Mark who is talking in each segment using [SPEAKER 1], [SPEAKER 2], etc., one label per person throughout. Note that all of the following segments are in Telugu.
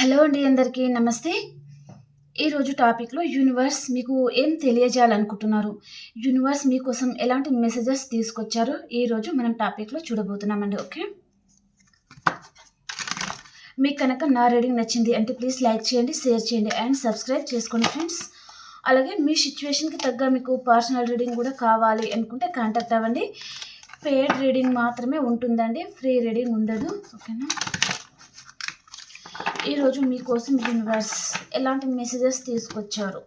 [SPEAKER 1] హలో అండి అందరికీ నమస్తే. ఈరోజు టాపిక్‌లో యూనివర్స్ మీకు ఏం తెలియజేయాలనుకుంటున్నారు? యూనివర్స్ మీకోసం ఎలాంటి మెసేజెస్ తీసుకొచ్చారో ఈరోజు మనం టాపిక్‌లో చూడబోతున్నామండి. ఓకే. మీకు కనుక నా రీడింగ్ నచ్చింది అంటే ప్లీజ్ లైక్ చేయండి, షేర్ చేయండి అండ్ సబ్స్క్రైబ్ చేసుకోండి ఫ్రెండ్స్. అలాగే మీ సిచ్యువేషన్కి తగ్గ మీకు పర్సనల్ రీడింగ్ కూడా కావాలి అనుకుంటే కాంటాక్ట్ అవ్వండి. పెయిడ్ రీడింగ్ మాత్రమే ఉంటుందండి. ఫ్రీ రీడింగ్ ఉండదు. ఓకేనా? ఈరోజు మీకోసం యూనివర్స్ ఎలాంటి మెసేజెస్ తీసుకొచ్చారు?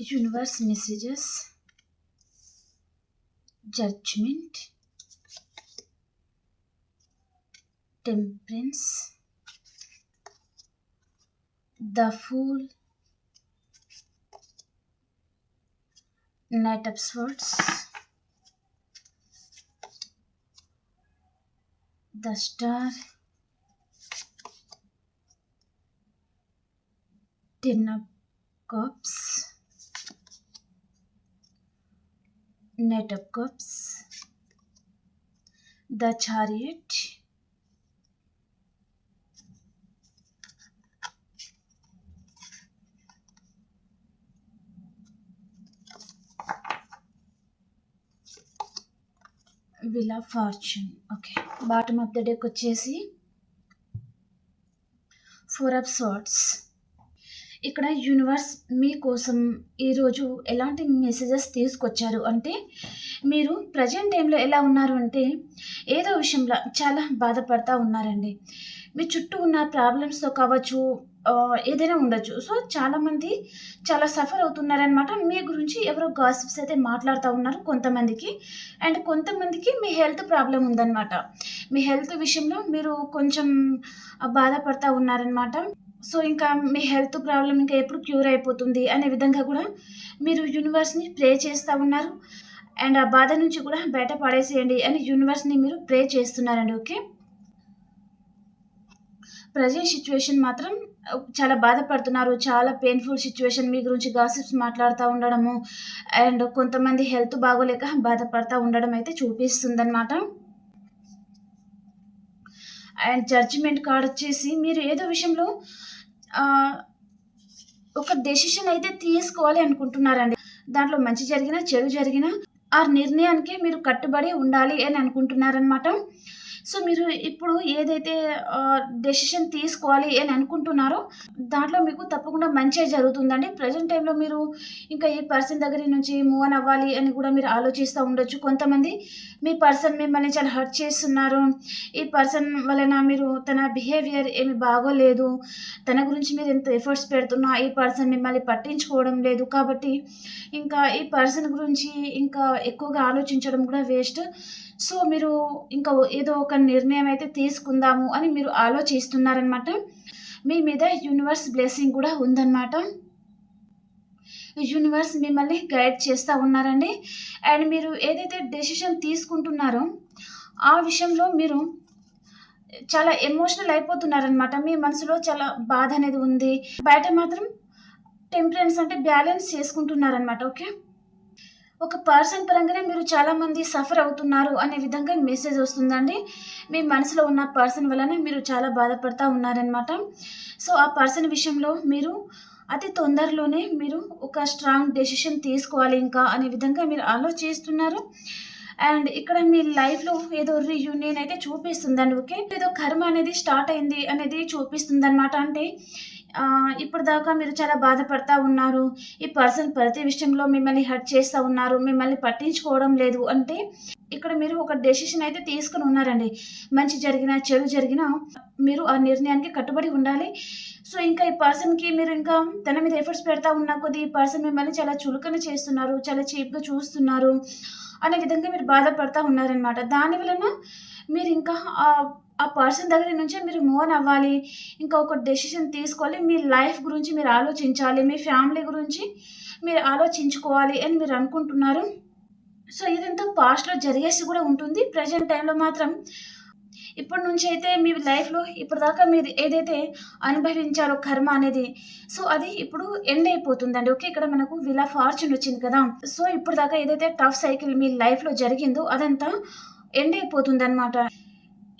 [SPEAKER 1] Universe messages judgement temperance, the fool, knight of swords, the star, ten of cups, knight of cups, the chariot, wheel of fortune okay bottom of the deck వచ్చేసి ఫోర్ ఆఫ్ సార్ట్స్ ఇక్కడ యూనివర్స్ మీకోసం ఈరోజు ఎలాంటి మెసేజెస్ తీసుకొచ్చారు అంటే మీరు ప్రజెంట్ టైంలో ఎలా ఉన్నారు అంటే ఏదో విషయంలో చాలా బాధపడతా ఉన్నారండి. మీ చుట్టూ ఉన్న ప్రాబ్లమ్స్తో కావచ్చు ఏదైనా ఉండొచ్చు. సో చాలామంది చాలా సఫర్ అవుతున్నారనమాట మీ గురించి ఎవరో గాసిప్స్ అయితే మాట్లాడుతూ ఉన్నారు కొంతమందికి. అండ్ కొంతమందికి మీ హెల్త్ ప్రాబ్లం ఉందన్నమాట. మీ హెల్త్ విషయంలో మీరు కొంచెం బాధపడతా ఉన్నారనమాట సో ఇంకా మీ హెల్త్ ప్రాబ్లం ఇంకా ఎప్పుడు క్యూర్ అయిపోతుంది అనే విధంగా కూడా మీరు యూనివర్స్ని ప్రే చేస్తూ ఉన్నారు. అండ్ ఆ బాధ నుంచి కూడా బయట పడేసేయండి అని యూనివర్స్ని మీరు ప్రే చేస్తున్నారండి ఓకే? ప్రజెంట్ సిచ్యువేషన్ మాత్రం చాలా బాధపడుతున్నారు. చాలా పెయిన్ఫుల్ సిచ్యువేషన్ మీ గురించి గాసిప్స్ మాట్లాడుతూ ఉండడము అండ్ కొంతమంది హెల్త్ బాగోలేక బాధపడతా ఉండడం అయితే చూపిస్తుందన్నమాట. అండ్ జడ్జిమెంట్ కార్డ్ వచ్చేసి మీరు ఏదో విషయంలో ఒక డెసిషన్ అయితే తీసుకోవాలి అనుకుంటున్నారండి. దాంట్లో మంచి జరిగినా చెడు జరిగినా ఆ నిర్ణయానికి మీరు కట్టుబడి ఉండాలి అని అనుకుంటున్నారనమాట సో మీరు ఇప్పుడు ఏదైతే డెసిషన్ తీసుకోవాలి అని అనుకుంటున్నారో దాంట్లో మీకు తప్పకుండా మంచి జరుగుతుందండి. ప్రజెంట్ టైంలో మీరు ఇంకా ఈ పర్సన్ దగ్గర నుంచి మూవ్ అన్ అవ్వాలి అని కూడా మీరు ఆలోచిస్తూ ఉండొచ్చు. కొంతమంది మీ పర్సన్ మిమ్మల్ని చాలా హర్ట్ చేస్తున్నారు. ఈ పర్సన్ వలన మీరు తన బిహేవియర్ ఏమి బాగోలేదు. తన గురించి మీరు ఎంత ఎఫర్ట్స్ పెడుతున్నా ఈ పర్సన్ మిమ్మల్ని పట్టించుకోవడం లేదు. కాబట్టి ఇంకా ఈ పర్సన్ గురించి ఇంకా ఎక్కువగా ఆలోచించడం కూడా వేస్ట్ సో మీరు ఇంకా ఏదో ఒక నిర్ణయం అయితే తీసుకుందాము అని మీరు ఆలోచిస్తున్నారనమాట మీ మీద యూనివర్స్ బ్లెస్సింగ్ కూడా ఉందన్నమాట. యూనివర్స్ మిమ్మల్ని గైడ్ చేస్తూ ఉన్నారండి. అండ్ మీరు ఏదైతే డెసిషన్ తీసుకుంటున్నారో ఆ విషయంలో మీరు చాలా ఎమోషనల్ అయిపోతున్నారనమాట మీ మనసులో చాలా బాధ అనేది ఉంది. బయట మాత్రం టెంపరెన్స్ అంటే బ్యాలెన్స్ చేసుకుంటున్నారనమాట ఓకే ఒక పర్సన్ పరంగానే మీరు చాలామంది సఫర్ అవుతున్నారు అనే విధంగా మెసేజ్ వస్తుందండి. మీ మనసులో ఉన్న పర్సన్ వల్లనే మీరు చాలా బాధపడతా ఉన్నారనమాట సో ఆ పర్సన్ విషయంలో మీరు అతి తొందరలోనే మీరు ఒక స్ట్రాంగ్ డెసిషన్ తీసుకోవాలి ఇంకా అనే విధంగా మీరు ఆలోచిస్తున్నారు. అండ్ ఇక్కడ మీ లైఫ్లో ఏదో రీయూనియన్ అయితే చూపిస్తుందండి ఓకే? ఏదో కర్మ అనేది స్టార్ట్ అయింది అనేది చూపిస్తుంది అనమాట అంటే ఇప్పుడు దాకా మీరు చాలా బాధపడతా ఉన్నారు. ఈ పర్సన్ ప్రతి విషయంలో మిమ్మల్ని హర్ట్ చేస్తూ ఉన్నారు. మిమ్మల్ని పట్టించుకోవడం లేదు. అంటే ఇక్కడ మీరు ఒక డెసిషన్ అయితే తీసుకుని ఉన్నారండి. మంచి జరిగినా చెడు జరిగినా మీరు ఆ నిర్ణయానికి కట్టుబడి ఉండాలి. సో ఇంకా ఈ పర్సన్కి మీరు ఇంకా తన మీద ఎఫర్ట్స్ పెడతా ఉన్న కొద్దీ ఈ పర్సన్ మిమ్మల్ని చాలా చులకన చేస్తున్నారు. చాలా చీప్గా చూస్తున్నారు. అనే విధంగా మీరు బాధపడతా ఉన్నారనమాట దాని వలన మీరు ఇంకా ఆ పర్సన్ దగ్గర నుంచే మీరు మూవ్ ఆన్ అవ్వాలి. ఇంకా ఒక డెసిషన్ తీసుకోవాలి. మీ లైఫ్ గురించి మీరు ఆలోచించాలి. మీ ఫ్యామిలీ గురించి మీరు ఆలోచించుకోవాలి అని మీరు అనుకుంటున్నారు. సో ఇదంతా పాస్ట్లో జరిగేసి కూడా ఉంటుంది. ప్రజెంట్ టైంలో మాత్రం ఇప్పటి నుంచి అయితే మీ లైఫ్లో ఇప్పటిదాకా మీరు ఏదైతే అనుభవించారో కర్మ అనేది సో అది ఇప్పుడు ఎండ్ అయిపోతుందండి. ఓకే ఇక్కడ మనకు విలా ఫార్చ్యూన్ వచ్చింది కదా. సో ఇప్పుడు దాకా ఏదైతే టఫ్ సైకిల్ మీ లైఫ్లో జరిగిందో అదంతా ఎండ్ అయిపోతుంది అనమాట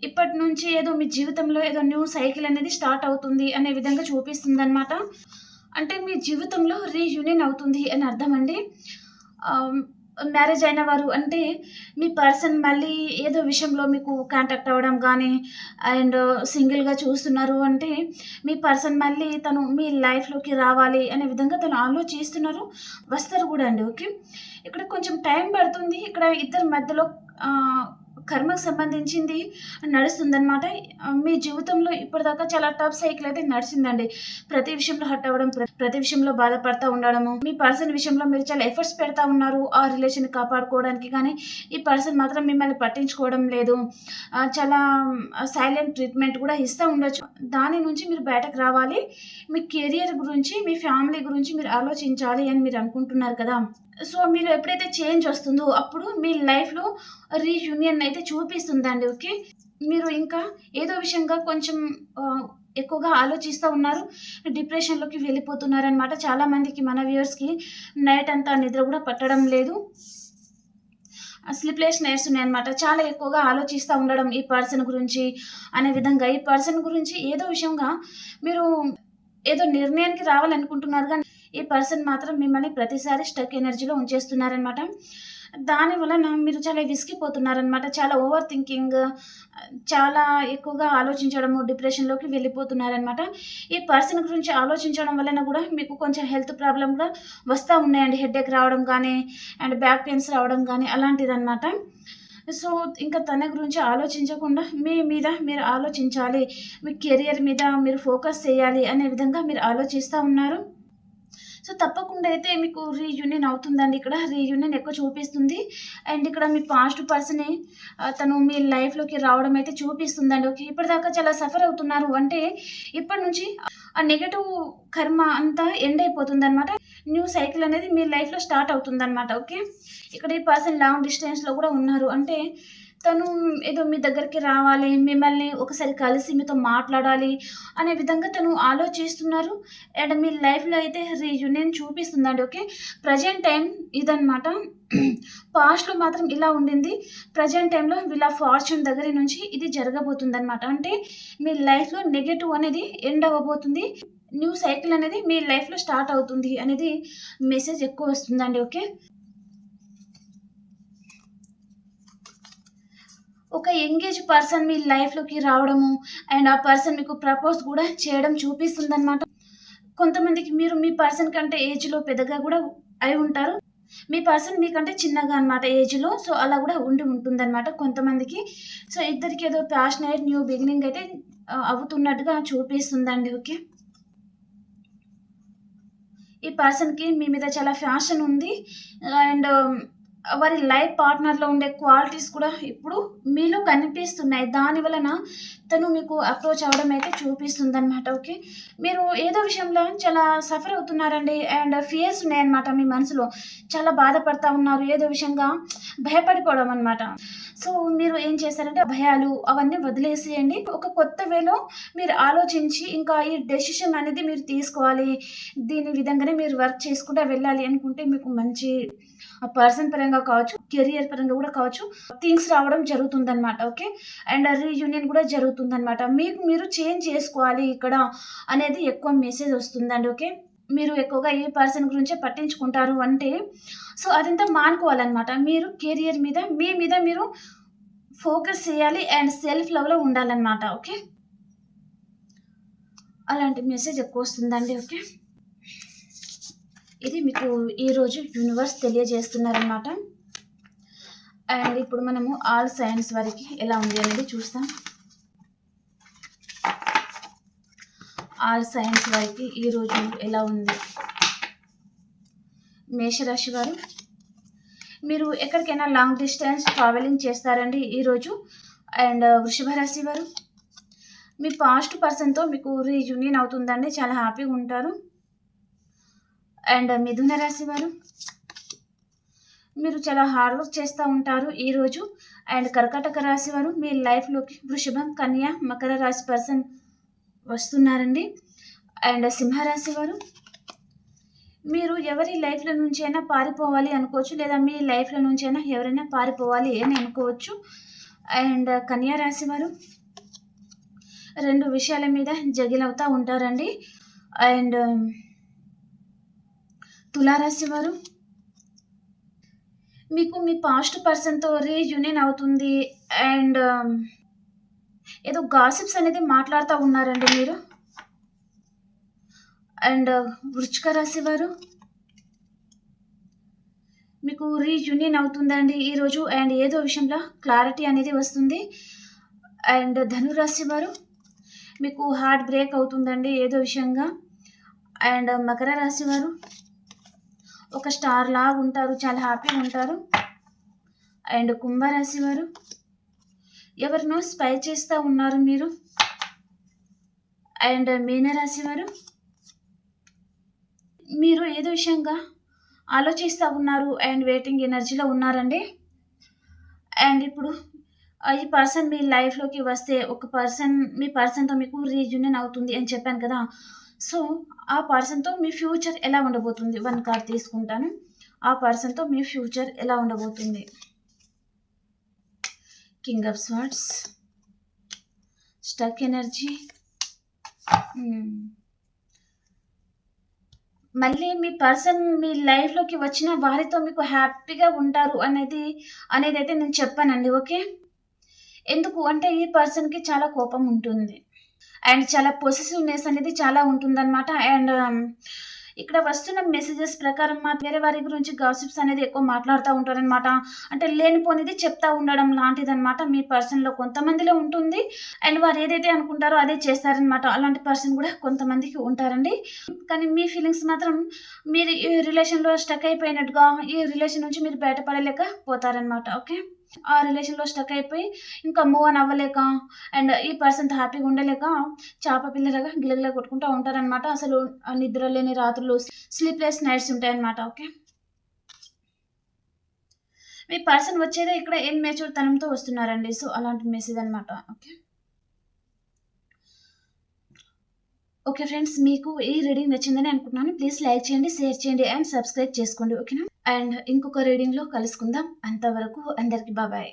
[SPEAKER 1] ఇప్పటి నుంచి ఏదో మీ జీవితంలో ఏదో న్యూ సైకిల్ అనేది స్టార్ట్ అవుతుంది అనే విధంగా చూపిస్తుంది అనమాట అంటే మీ జీవితంలో రీయూనియన్ అవుతుంది అని అర్థం అండి. మ్యారేజ్ అయిన వారు అంటే మీ పర్సన్ మళ్ళీ ఏదో విషయంలో మీకు కాంటాక్ట్ అవ్వడం కానీ అండ్ సింగిల్గా చూస్తున్నారు అంటే మీ పర్సన్ మళ్ళీ తను మీ లైఫ్లోకి రావాలి అనే విధంగా తను ఆలోచిస్తున్నారు. వస్తారు కూడా అండి ఓకే? ఇక్కడ కొంచెం టైం పడుతుంది. ఇక్కడ ఇద్దరి మధ్యలో కర్మకు సంబంధించింది నడుస్తుందన్నమాట. మీ జీవితంలో ఇప్పటిదాకా చాలా టఫ్ సైకిల్ అయితే నడిచిందండి. ప్రతి విషయంలో హట్ అవ్వడం ప్రతి విషయంలో బాధపడతా ఉండడము మీ పర్సన్ విషయంలో మీరు చాలా ఎఫర్ట్స్ పెడతా ఉన్నారు ఆ రిలేషన్ కాపాడుకోవడానికి కానీ ఈ పర్సన్ మాత్రం మిమ్మల్ని పట్టించుకోవడం లేదు. చాలా సైలెంట్ ట్రీట్మెంట్ కూడా ఇస్తూ ఉండొచ్చు. దాని నుంచి మీరు బయటకు రావాలి. మీ కెరియర్ గురించి మీ ఫ్యామిలీ గురించి మీరు ఆలోచించాలి అని మీరు అనుకుంటున్నారు కదా. సో మీరు ఎప్పుడైతే చేంజ్ వస్తుందో అప్పుడు మీ లైఫ్లో రీయూనియన్ అయితే చూపిస్తుందండి ఓకే? మీరు ఇంకా ఏదో విషయంగా కొంచెం ఎక్కువగా ఆలోచిస్తూ ఉన్నారు. డిప్రెషన్లోకి వెళ్ళిపోతున్నారు అనమాట చాలామందికి మన వ్యూయర్స్కి నైట్ అంతా నిద్ర కూడా పట్టడం లేదు. స్లిప్లెస్ నైట్స్ ఉన్నాయన్నమాట చాలా ఎక్కువగా ఆలోచిస్తూ ఉండడం ఈ పర్సన్ గురించి అనే విధంగా. ఈ పర్సన్ గురించి ఏదో విషయంగా మీరు ఏదో నిర్ణయానికి రావాలనుకుంటున్నారు కానీ ఈ పర్సన్ మాత్రం మిమ్మల్ని ప్రతిసారి స్టక్ ఎనర్జీలో ఉంచేస్తున్నారనమాట దాని వలన మీరు చాలా విసిగిపోతున్నారనమాట చాలా ఓవర్ థింకింగ్ చాలా ఎక్కువగా ఆలోచించడము డిప్రెషన్లోకి వెళ్ళిపోతున్నారనమాట ఈ పర్సన్ గురించి ఆలోచించడం వలన కూడా మీకు కొంచెం హెల్త్ ప్రాబ్లం కూడా వస్తూ ఉన్నాయండి. హెడేక్ రావడం కానీ అండ్ బ్యాక్ పెయిన్స్ రావడం కానీ అలాంటిదన్నమాట. సో ఇంకా తన గురించి ఆలోచించకుండా మీ మీద మీరు ఆలోచించాలి. మీ కెరియర్ మీద మీరు ఫోకస్ చేయాలి అనే విధంగా మీరు ఆలోచిస్తూ ఉన్నారు. సో తప్పకుండా అయితే మీకు రీయూనియన్ అవుతుందండి. ఇక్కడ రీయూనియన్ ఎక్కువ చూపిస్తుంది. అండ్ ఇక్కడ మీ పాస్ట్ పర్సనే తను మీ లైఫ్లోకి రావడం అయితే చూపిస్తుందండి. ఓకే ఇప్పటిదాకా చాలా సఫర్ అవుతున్నారు. అంటే ఇప్పటి నుంచి ఆ నెగటివ్ కర్మ అంతా ఎండ్ అయిపోతుంది అనమాట న్యూ సైకిల్ అనేది మీ లైఫ్లో స్టార్ట్ అవుతుంది అనమాట ఓకే ఇక్కడ ఈ పర్సన్ లాంగ్ డిస్టెన్స్లో కూడా ఉన్నారు. అంటే తను ఏదో మీ దగ్గరికి రావాలి మిమ్మల్ని ఒకసారి కలిసి మీతో మాట్లాడాలి అనే విధంగా తను ఆలోచిస్తున్నారు. అండ్ మీ లైఫ్లో అయితే రీయూనియన్ చూపిస్తుందండి ఓకే? ప్రజెంట్ టైం ఇదనమాట పాస్ట్లో మాత్రం ఇలా ఉండింది. ప్రజెంట్ టైంలో వీళ్ళ ఫార్చ్యూన్ దగ్గర నుంచి ఇది జరగబోతుంది అనమాట అంటే మీ లైఫ్లో నెగటివ్ అనేది ఎండ్ అవ్వబోతుంది. న్యూ సైకిల్ అనేది మీ లైఫ్లో స్టార్ట్ అవుతుంది అనేది మెసేజ్ ఎక్కువ వస్తుందండి ఓకే? ఒక ఎంగేజ్ పర్సన్ మీ లైఫ్లోకి రావడము అండ్ ఆ పర్సన్ మీకు ప్రపోజ్ కూడా చేయడం చూపిస్తుంది అనమాట కొంతమందికి మీరు మీ పర్సన్ కంటే ఏజ్లో పెద్దగా కూడా అయి ఉంటారు. మీ పర్సన్ మీకంటే చిన్నగా అనమాట ఏజ్లో సో అలా కూడా ఉండి ఉంటుందన్నమాట కొంతమందికి. సో ఇద్దరికి ఏదో ప్యాషనేట్ న్యూ బిగినింగ్ అయితే అవుతున్నట్టుగా చూపిస్తుందండి ఓకే ఈ పర్సన్కి మీ మీద చాలా ఫ్యాషన్ ఉంది. అండ్ వారి లైఫ్ పార్ట్నర్లో ఉండే క్వాలిటీస్ కూడా ఇప్పుడు మీలో కనిపిస్తున్నాయి. దాని వలన తను మీకు అప్రోచ్ అవ్వడం అయితే చూపిస్తుంది అనమాట ఓకే మీరు ఏదో విషయంలో చాలా సఫర్ అవుతున్నారండి అండ్ ఫియర్స్ ఉన్నాయన్నమాట మీ మనసులో. చాలా బాధపడతా ఉన్నారు ఏదో విషయంగా భయపడిపోవడం అనమాట సో మీరు ఏం చేశారంటే ఆ భయాలు అవన్నీ వదిలేసేయండి. ఒక కొత్త వేలో మీరు ఆలోచించి ఇంకా ఈ డెసిషన్ అనేది మీరు తీసుకోవాలి. దీని విధంగానే మీరు వర్క్ చేసుకుంటూ వెళ్ళాలి అనుకుంటే మీకు మంచి పర్సన్ పరంగా కావచ్చు కెరియర్ పరంగా కూడా కావచ్చు థింగ్స్ రావడం జరుగుతుందన్నమాట ఓకే అండ్ రీయూనియన్ కూడా జరుగుతుంది. అనమాట మీకు మీరు చేంజ్ చేసుకోవాలి ఇక్కడ అనేది ఎక్కువ మెసేజ్ వస్తుందండి ఓకే? మీరు ఎక్కువగా ఏ పర్సన్ గురించే పట్టించుకుంటారు అంటే సో అదంతా మానుకోవాలన్నమాట. మీరు కెరియర్ మీద మీ మీద మీరు ఫోకస్ చేయాలి అండ్ సెల్ఫ్ లవ్లో ఉండాలన్నమాట ఓకే? అలాంటి మెసేజ్ ఎక్కువ వస్తుందండి ఓకే? ఇది మీకు ఈరోజు యూనివర్స్ తెలియజేస్తున్నారనమాట అండ్ ఇప్పుడు మనము ఆల్ సైన్స్ వారికి ఎలా ఉంది అనేది చూస్తాం. ఆల్ సైన్స్ వారికి ఈరోజు ఎలా ఉంది? మేషరాశి వారు మీరు ఎక్కడికైనా లాంగ్ డిస్టెన్స్ ట్రావెలింగ్ చేస్తారండి ఈరోజు అండ్ వృషభ రాశి వారు మీ పాస్ట్ పర్సన్తో మీకు రీయూనియన్ అవుతుందండి చాలా హ్యాపీగా ఉంటారు. అండ్ మిథున రాశి వారు మీరు చాలా హార్డ్ వర్క్ చేస్తూ ఉంటారు ఈరోజు అండ్ కర్కాటక రాశి వారు మీ లైఫ్లోకి వృషభం కన్య మకర రాశి పర్సన్ వస్తున్నారండి. అండ్ సింహరాశి వారు మీరు ఎవరి లైఫ్ల నుంచి అయినా పారిపోవాలి అనుకోవచ్చు లేదా మీ లైఫ్ల నుంచి అయినా ఎవరైనా పారిపోవాలి అని అనుకోవచ్చు. అండ్ కన్యా రాశి వారు రెండు విషయాల మీద జగిలవుతూ ఉంటారండి. అండ్ తులారాశి వారు మీకు మీ పాస్ట్ పర్సన్తో రీయూనియన్ అవుతుంది. అండ్ ఏదో గాసిప్స్ అనేది మాట్లాడుతూ ఉన్నారండి మీరు? అండ్ uh, వృచ్చిక రాశి వారు? మీకు రీయూనియన్ అవుతుందండి ఈరోజు అండ్ ఏదో విషయంలో క్లారిటీ అనేది వస్తుంది. అండ్ ధనురాశి వారు? మీకు హార్ట్ బ్రేక్ అవుతుందండి ఏదో విషయంగా. అండ్ uh, మకర రాశి వారు? ఒక స్టార్ లాగా ఉంటారు చాలా హ్యాపీగా ఉంటారు. అండ్ కుంభరాశి వారు? ఎవరినో స్పై చేస్తూ ఉన్నారు మీరు? అండ్ మీనరాశి వారు? మీరు ఏదో విషయంగా ఆలోచిస్తూ ఉన్నారు అండ్ వెయిటింగ్ ఎనర్జీలో ఉన్నారండి? అండ్ ఇప్పుడు ఈ పర్సన్ మీ లైఫ్లోకి వస్తే ఒక పర్సన్ మీ పర్సన్తో మీకు రీయూనియన్ అవుతుంది అని చెప్పాను కదా. సో ఆ పర్సన్తో మీ ఫ్యూచర్ ఎలా ఉండబోతుంది? వన్ కార్డ్ తీసుకుంటాను. ఆ పర్సన్తో మీ ఫ్యూచర్ ఎలా ఉండబోతుంది? King of swords stuck energy మళ్ళీ మీ పర్సన్ మీ లైఫ్లోకి వచ్చిన వారితో మీకు హ్యాపీగా ఉంటారు అనేది అనేది అయితే నేను చెప్పానండి ఓకే? ఎందుకు? అంటే ఈ పర్సన్కి చాలా కోపం ఉంటుంది. అండ్ చాలా పొసెసివ్నెస్ అనేది చాలా ఉంటుందన్నమాట. అండ్ ఇక్కడ వస్తున్న మెసేజెస్ ప్రకారం మా వేరే వారి గురించి గాసిప్స్ అనేది ఎక్కువ మాట్లాడుతూ ఉంటారనమాట అంటే లేనిపోనిది చెప్తా ఉండడం లాంటిది అనమాట మీ పర్సన్లో కొంతమందిలో ఉంటుంది. అండ్ వారు ఏదైతే అనుకుంటారో అదే చేస్తారనమాట అలాంటి పర్సన్ కూడా కొంతమందికి ఉంటారండి. కానీ మీ ఫీలింగ్స్ మాత్రం మీరు ఈ రిలేషన్లో స్టక్ అయిపోయినట్టుగా ఈ రిలేషన్ నుంచి మీరు బయటపడలేక పోతారనమాట ఓకే? ఆ రిలేషన్లో స్టక్ అయిపోయి ఇంకా మూవ్ అని అవ్వలేక అండ్ ఈ పర్సన్తో హ్యాపీగా ఉండలేక చేప పిల్లలుగా గిలగిల కొట్టుకుంటూ ఉంటారనమాట అసలు ఆ నిద్ర లేని రాత్రులు స్లీప్లెస్ నైట్స్ ఉంటాయన్నమాట ఓకే మీ పర్సన్ వచ్చేదే ఇక్కడ ఏం మెచ్యూర్ తనంతో వస్తున్నారండి. సో అలాంటి మెసేజ్ అనమాట ఓకే ఓకే ఫ్రెండ్స్ మీకు ఈ రీడింగ్ నచ్చిందని అనుకుంటున్నాను. ప్లీజ్ లైక్ చేయండి షేర్ చేయండి అండ్ సబ్స్క్రైబ్ చేసుకోండి ఓకేనా అండ్ ఇంకొక రీడింగ్లో కలుసుకుందాం. అంతవరకు అందరికి బాబాయ్